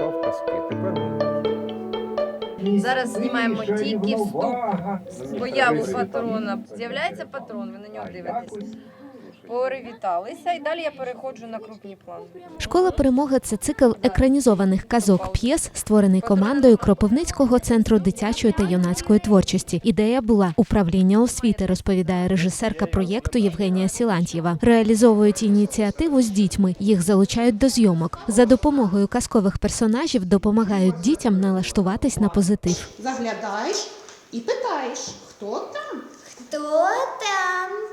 написав казки. Тепер. Зараз знімаємо тільки вступ з появу патрона. З'являється патрон, ви на нього дивитесь. Привіталися, і далі я переходжу на крупні плани. Школа перемоги це цикл екранізованих казок п'єс, створений командою Кропивницького центру дитячої та юнацької творчості. Ідея була управління освіти, розповідає режисерка проєкту Євгенія Сілантьєва. Реалізовують ініціативу з дітьми. Їх залучають до зйомок. За допомогою казкових персонажів допомагають дітям налаштуватись на позитив. Заглядаєш і питаєш, хто там? Хто там?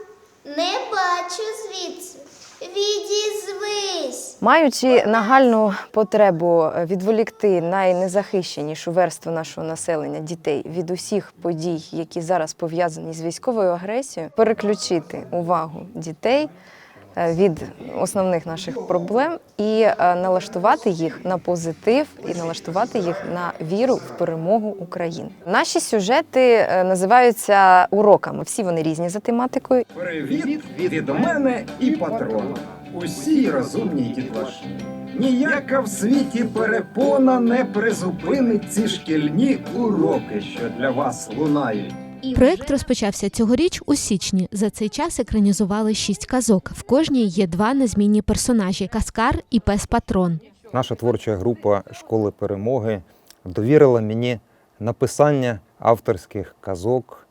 Не бачу звідси. Відізвись. Маючи нагальну потребу відволікти найнезахищенішу верству нашого населення дітей від усіх подій, які зараз пов'язані з військовою агресією, переключити увагу дітей е, від основних наших проблем і е, налаштувати їх на позитив і налаштувати їх на віру в перемогу України. Наші сюжети е, називаються уроками. Всі вони різні за тематикою. Привіт від мене і патрона. Усі розумні дітлаші. Ніяка в світі перепона не призупинить ці шкільні уроки, що для вас лунають. Проект розпочався цьогоріч у січні. За цей час екранізували шість казок. В кожній є два незмінні персонажі: Каскар і пес Патрон. Наша творча група школи перемоги довірила мені написання авторських казок,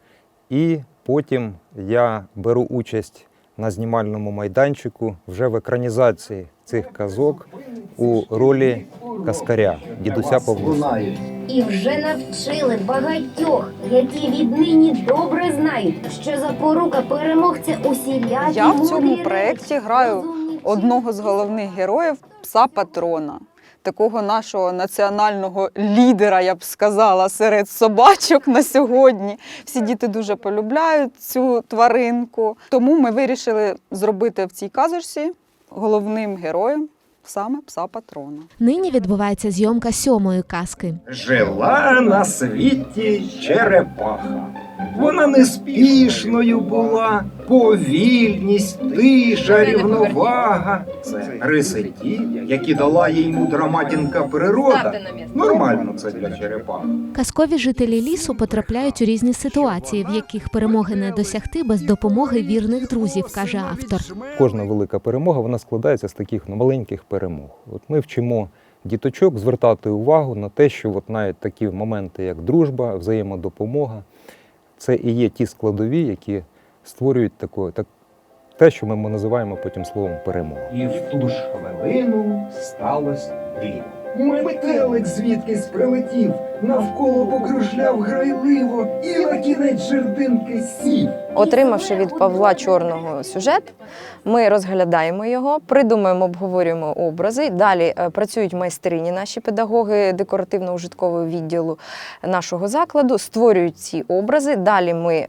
і потім я беру участь на знімальному майданчику вже в екранізації цих казок у ролі каскаря, дідуся лунають. І вже навчили багатьох, які віднині добре знають, що запорука переможця усілякі Я в цьому мудрі проєкті речі, граю одного з головних героїв пса патрона. Такого нашого національного лідера, я б сказала, серед собачок на сьогодні. Всі діти дуже полюбляють цю тваринку. Тому ми вирішили зробити в цій казочці головним героєм саме пса патрона. Нині відбувається зйомка сьомої казки. Жила на світі черепаха. Вона неспішною була, повільність, тиша, рівновага. Це риси ті, які дала їй мудра матінка природа. Нормально це для черепахи. Казкові жителі лісу потрапляють у різні ситуації, в яких перемоги не досягти без допомоги вірних друзів, каже автор. Кожна велика перемога вона складається з таких ну, маленьких перемог. От ми вчимо діточок звертати увагу на те, що от навіть такі моменти, як дружба, взаємодопомога, це і є ті складові, які створюють тако, так, те, що ми називаємо потім словом перемога. І в ту ж хвилину сталося диво. Метелик звідкись прилетів, навколо покружляв грайливо і на кінець жердинки сів. Отримавши від Павла Чорного сюжет, ми розглядаємо його, придумуємо, обговорюємо образи. Далі е, працюють майстрині, наші педагоги декоративно-ужиткового відділу нашого закладу, створюють ці образи. Далі ми е,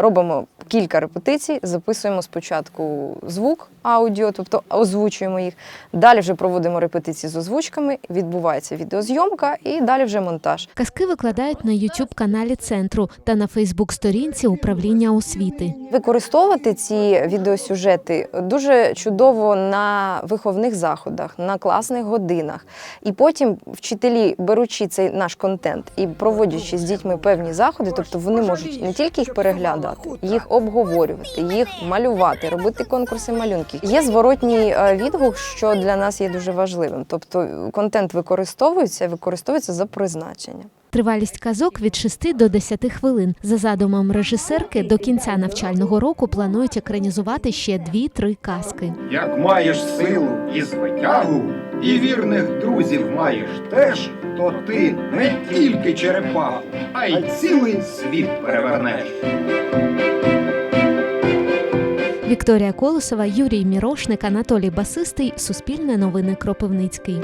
робимо кілька репетицій, записуємо спочатку звук, аудіо, тобто озвучуємо їх. Далі вже проводимо репетиції з озвучками, відбувається відеозйомка і далі вже монтаж. Казки викладають на youtube каналі центру та на Фейсбук-сторінці управління освіти. Використовувати ці відеосюжети дуже чудово на виховних заходах, на класних годинах. І потім вчителі, беручи цей наш контент і проводячи з дітьми певні заходи, тобто вони можуть не тільки їх переглядати, їх обговорювати, їх малювати, робити конкурси малюнків. Є зворотній е, відгук, що для нас є дуже важливим. Тобто контент використовується, використовується за призначенням. Тривалість казок від 6 до 10 хвилин. За задумом режисерки, до кінця навчального року планують екранізувати ще 2-3 казки. Як маєш силу і звитягу, і вірних друзів маєш теж, то ти не тільки черепаху, а й цілий світ перевернеш. Вікторія Колосова, Юрій Мірошник, Анатолій Басистий. Суспільне новини Кропивницький.